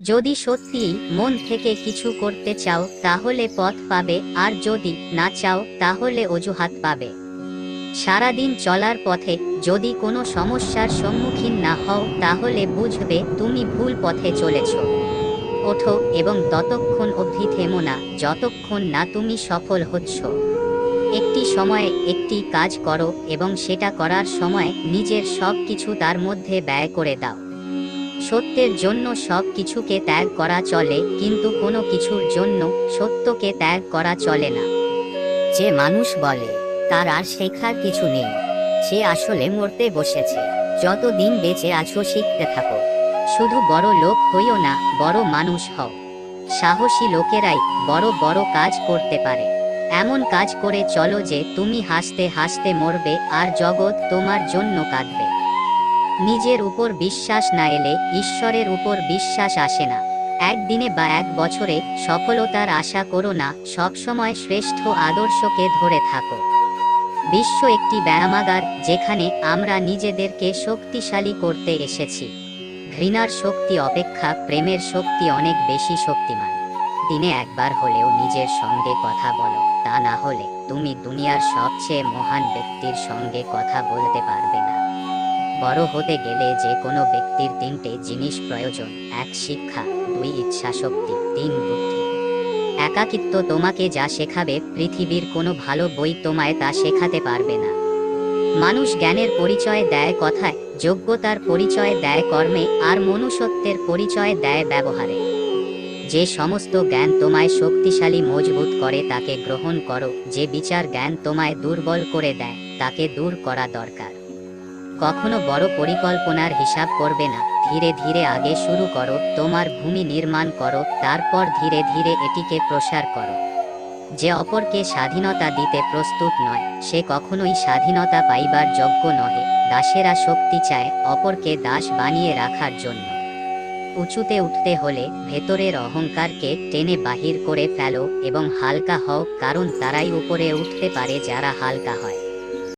যদি সত্যিই মন থেকে কিছু করতে চাও, তাহলে পথ পাবে, আর যদি না চাও, তাহলে অজুহাত পাবে। সারাদিন চলার পথে যদি কোনো সমস্যার সম্মুখীন না হও, তাহলে বুঝবে তুমি ভুল পথে চলেছ। ওঠো এবং ততক্ষণ অবধি থেমো না, যতক্ষণ না তুমি সফল হচ্ছ। একটি সময়ে একটি কাজ করো এবং সেটা করার সময় নিজের সব কিছু তার মধ্যে ব্যয় করে দাও। সত্যের জন্য সব কিছুকে ত্যাগ করা চলে, কিন্তু কোনো কিছুর জন্য সত্যকে ত্যাগ করা চলে না। যে মানুষ বলে, তার আর শেখার কিছু নেই। সে আসলে মরতে বসেছে। যতদিন বেঁচে আছো শিখতে থাকো। শুধু বড় লোক হইও না, বড় মানুষ হও। সাহসী লোকেরাই বড় বড় কাজ করতে পারে। এমন কাজ করে চলো যে তুমি হাসতে হাসতে মরবে, আর জগৎ তোমার জন্য কাঁদবে। নিজের উপর বিশ্বাস না এলে ঈশ্বরের উপর বিশ্বাস আসে না। একদিনে বা এক বছরে সফলতার আশা করো না, সবসময় শ্রেষ্ঠ আদর্শকে ধরে থাকো। বিশ্ব একটি ব্যায়ামাগার, যেখানে আমরা নিজেদেরকে শক্তিশালী করতে এসেছি। ঘৃণার শক্তি অপেক্ষা, প্রেমের শক্তি অনেক বেশি শক্তিমান। দিনে একবার হলেও নিজের সঙ্গে কথা বলো, তা না হলে তুমি দুনিয়ার সবচেয়ে মহান ব্যক্তির সঙ্গে কথা বলতে পারবে না। বড় হতে গেলে যে কোনো ব্যক্তির তিনটে জিনিস প্রয়োজন, এক শিক্ষা, দুই ইচ্ছা শক্তি তিন বুদ্ধি। একাকিত্ব তোমাকে যা শেখাবে, পৃথিবীর কোনো ভালো বই তোমায় তা শেখাতে পারবে না। মানুষ জ্ঞানের পরিচয় দেয় কথায়, যোগ্যতার পরিচয় দেয় কর্মে, আর মনুষ্যত্বের পরিচয় দেয় ব্যবহারে। যে সমস্ত জ্ঞান তোমায় শক্তিশালী মজবুত করে, তাকে গ্রহণ করো। যে বিচার জ্ঞান তোমায় দুর্বল করে দেয়, তাকে দূর করা দরকার। কখনো বড় পরিকল্পনার হিসাব করবে না। ধীরে ধীরে আগে শুরু করো, তোমার ভূমি নির্মাণ করো, তারপর ধীরে ধীরে এটিকে প্রসার করো। যে অপরকে স্বাধীনতা দিতে প্রস্তুত নয়, সে কখনোই স্বাধীনতা পাইবার যোগ্য নহে। দাসেরা শক্তি চায় অপরকে দাস বানিয়ে রাখার জন্য। উঁচুতে উঠতে হলে ভেতরের অহংকারকে টেনে বাহির করে ফেলো এবং হালকা হও, কারণ তারাই উপরে উঠতে পারে যারা হালকা হয়।